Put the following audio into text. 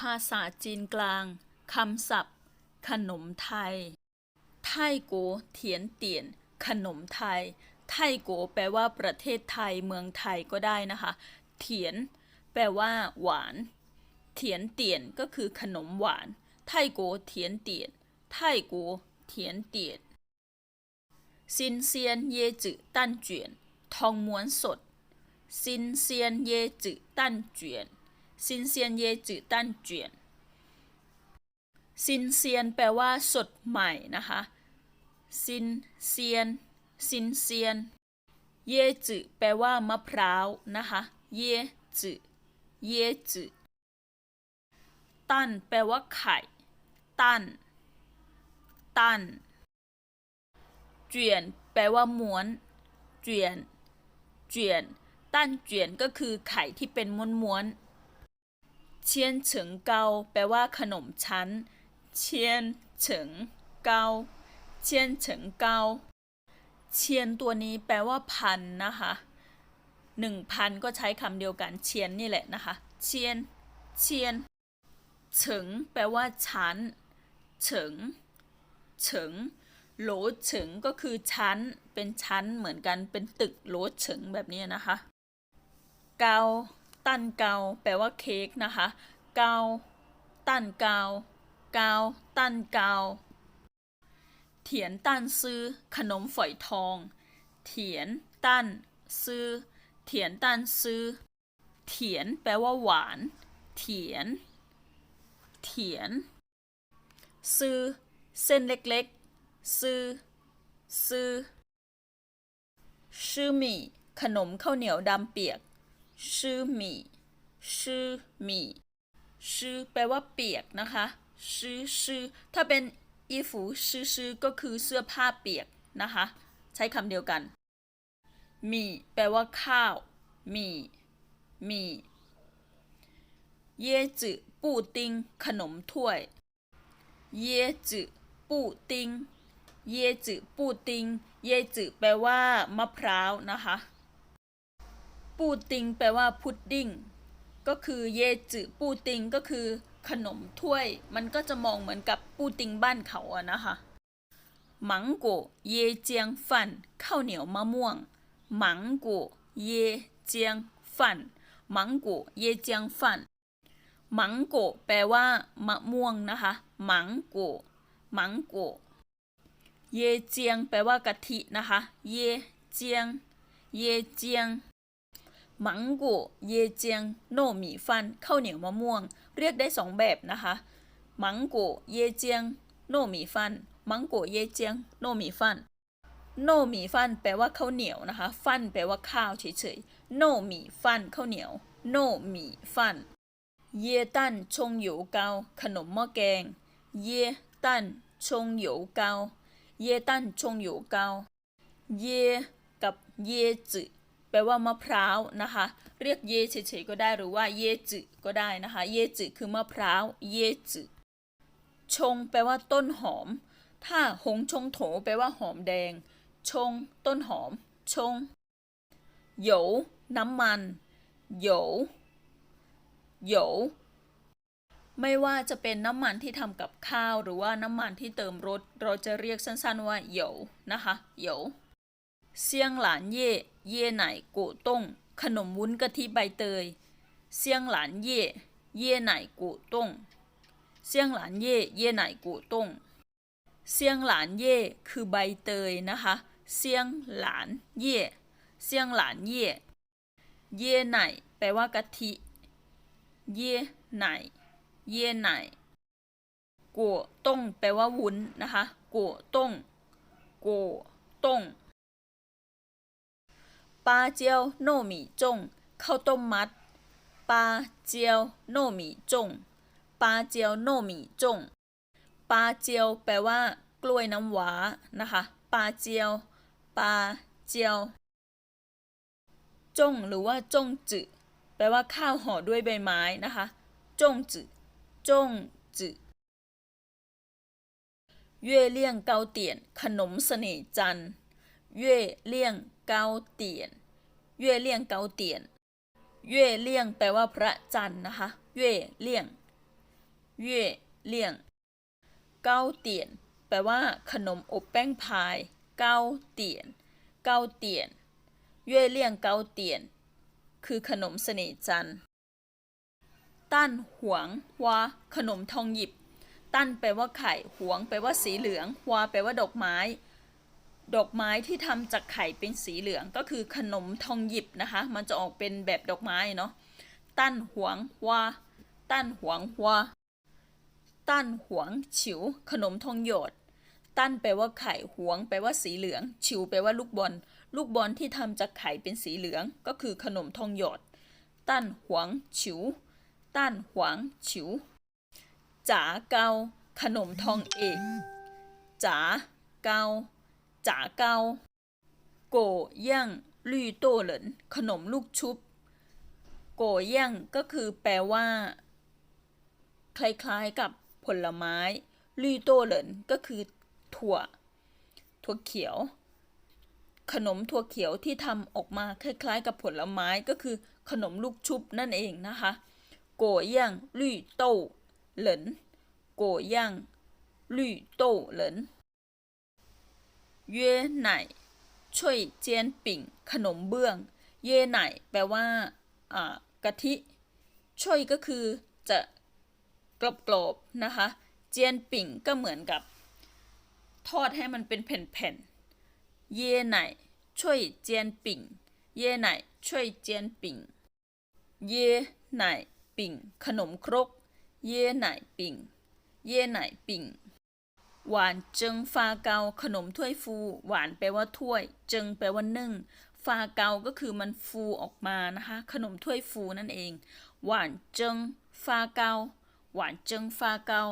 ภาษาจีนกลางคำศัพท์ ขนมไทย ไทโกเถียนเตียน ขนมไทย ไทโกแปลว่าประเทศไทยเมืองไทยก็ได้นะคะ เถียน แปลว่า หวาน เถียนเตียนก็คือขนมหวาน ไทโกเถียนเตียน ไทโกเถียนเตียนซินเซียนเยจือตันเจียน ทองม้วนสด ซินเซียนเยจือตันเจียน ซินเซียนเยจือตันจวีนซินเซียนแปลว่าสดใหม่นะคะ ซินเซียน ซินเซียน เยจือแปลว่ามะพร้าวนะคะ เยจือเยจือตั้นแปลว่าไข่ ตั้น ตั้น เจียน แปลว่าม้วน เจียน เจียน ตั้นเจียนก็คือไข่ที่เป็นม้วนๆ เชียนเฉิงเกาแปลว่าขนมชั้น เชียนเฉิงเกาเชียนเฉิงเกาเชียนตัวนี้แปลว่าพันนะคะหนึ่งพันก็ใช้คำเดียวกันเชียนนี่แหละนะคะเชียนเชียนเฉิงแปลว่าชั้นเฉิงเฉิงโหลเฉิงก็คือชั้น เป็นชั้นเหมือนกันเป็นตึกโหลเฉิงแบบนี้นะคะ เกา ตันเกาแปลว่าเค้กนะคะ เกาตันเกาเกาตันเกาเถียนตันซื้อ ขนมฝอยทอง เถียนตันซื้อ เถียนตันซื้อ เถียนแปลว่าหวาน เถียน เถียน ซื้อ เส้นเล็กๆ ซื้อ ซื้อ ชื่อหมี่ขนมข้าวเหนียวดำเปียก ชื่อหมี่ชื่อหมี่ชื่อแปลว่าเปียกนะคะชื่อชื่อถ้าเป็นอีฟูชื่อชื่อก็คือเสื้อผ้าเปียกนะคะ ใช้คำเดียวกันหมี่แปลว่าข้าวหมี่หมี่เย่จืปูติ้งขนมถ้วย เย่จืปูติ้งเย่จืปูติ้งเยจืแปลว่ามะพร้าวนะคะ ปูติงแปลว่าพุดดิ้งก็คือเยจืปูติงก็คือขนมถ้วย มันก็จะมองเหมือนกับปูติงบ้านเขาอะนะคะหมังโกเยเจียงฟันข้าวเหนียวมะม่วงหมังโกเยเจียงฟันหมังโกเยเจียงฟันหมังโกแปลว่ามะม่วงนะคะหมังโกหมังโกเยเจียงแปลว่ากะทินะคะ เยเจียง เยเจียง มังกัวเยเจียง โนหมี่ฟันข้าวเหนียวมะม่วง เรียกได้สองแบบนะคะมังกัวเยเจียง โนหมี่ฟันมังกัวเยเจียง โนหมี่ฟันโนหมี่ฟันแปลว่าข้าวเหนียวนะคะ ฟันแปลว่าข้าวเฉยๆโนหมี่ฟันข้าวเหนียว โนหมี่ฟัน เยตันชงหยูเกาขนมหม้อแกง เยตันชงหยูเกาเยตันชงหยูเกาเยกับเยจื แปลว่ามะพร้าวนะคะ เรียกเยเฉยๆก็ได้หรือว่าเยจืก็ได้นะคะ เยจืคือมะพร้าว เยจืชง แปลว่าต้นหอม ถ้าหงชงโถ แปลว่าหอมแดง ชง ต้นหอม ชงหยวน้ำมันหยวหยวไม่ว่าจะเป็นน้ำมันที่ทำกับข้าว หรือว่าน้ำมันที่เติมรถ เราจะเรียกสั้นๆว่าหยวนะคะหยว เซียงหลานเย่เย่ไหนโกต้งขนมวุ้นกะทิใบเตย เซียงหลานเย่เย่ไหนโกต้งเซียงหลานเย่เย่ไหนโกต้งเซียงหลานเย่คือใบเตยนะคะเซียงหลานเย่เซียงหลานเย่เย่ไหนแปลว่ากะทิเย่ไหนเย่ไหนกัวต้งแปลว่าวุ้นนะคะกัวต้งกัวต้ง ปลาเจียวโนหมี่จงข้าวต้มมัดปลาเจียวโนหมี่จงปลาเจียวโนหมี่จงปลาเจียวแปลว่า กล้วยน้ำว้านะคะปลาเจียวปลาเจียวจงหรือว่าจงจืแปลว่าข้าวห่อด้วยใบไม้นะคะจงจืจงจืเย่เลี่ยงเกาเตียนขนมเสน่ห์จันทร์เย่เลี่ยง เกาเตียนเย่เลี่ยงเกาเตียนเย่เลี่ยงแปลว่าพระจันทร์นะคะเย่เลี่ยง月亮เก้าเตียน แปลว่า ขนมอบแป้งพาย เกาเตียน เกาเตียน เย่เลี่ยงเกาเตียน คือขนมเสน่ห์จันทร์ตั้นหวงวาขนมทองหยิบ ตั้นแปลว่าไข่ หวง แปลว่าสีเหลือง วาแปลว่าดอกไม้ ดอกไม้ที่ทำจากไข่เป็นสีเหลืองก็คือขนมทองหยิบนะคะ มันจะออกเป็นแบบดอกไม้เนาะตั้นหวงวาตั้นหวงวาตั้นหวงฉิว ขนมทองหยด ตั้นแปลว่าไข่หวง แปลว่าสีเหลือง ฉิวแปลว่าลูกบอล ลูกบอลที่ทำจากไข่เป็นสีเหลือง ก็คือขนมทองหยด ตั้นหวงฉิว ตั้นหวงฉิวจ๋าเกาขนมทองเอกจ๋าเกา จ๋าเกาโกย่างลี่โต้เหลินขนมลูกชุบ โกย่างก็คือแปลว่า คล้ายๆกับผลไม้ลี่โต้เหลินก็คือถั่ว ถั่วเขียว ขนมถั่วเขียวที่ทำออกมาคล้ายๆ กับผลไม้ก็คือขนมลูกชุบนั่นเองนะคะโกย่างลี่โต้เหลินโกย่างลี่โต้เหลิน เย่ไหนช่วยเจียนปิ่งขนมเบื้อง เย่ไหนแปลว่าอ่ากะทิ ช่วยก็คือจะกรอบๆนะคะ เจียนปิ่งก็เหมือนกับ ทอดให้มันเป็นแผ่นๆ เย่ไหนช่วยเจียนปิ่ง เย่ไหนช่วยเจียนปิ่ง เย่ไหนปิ่ง ขนมครก เย่ไหนปิ่ง เย่ไหนปิ่ง หวานเจิงฟาเกาขนมถ้วยฟู หวานแปลว่าถ้วย เจิงแปลว่านึ่ง ฟาเกาก็คือมันฟูออกมานะคะ ขนมถ้วยฟูนั่นเอง หวานเจิงฟาเกาหวานเจิงฟาเกา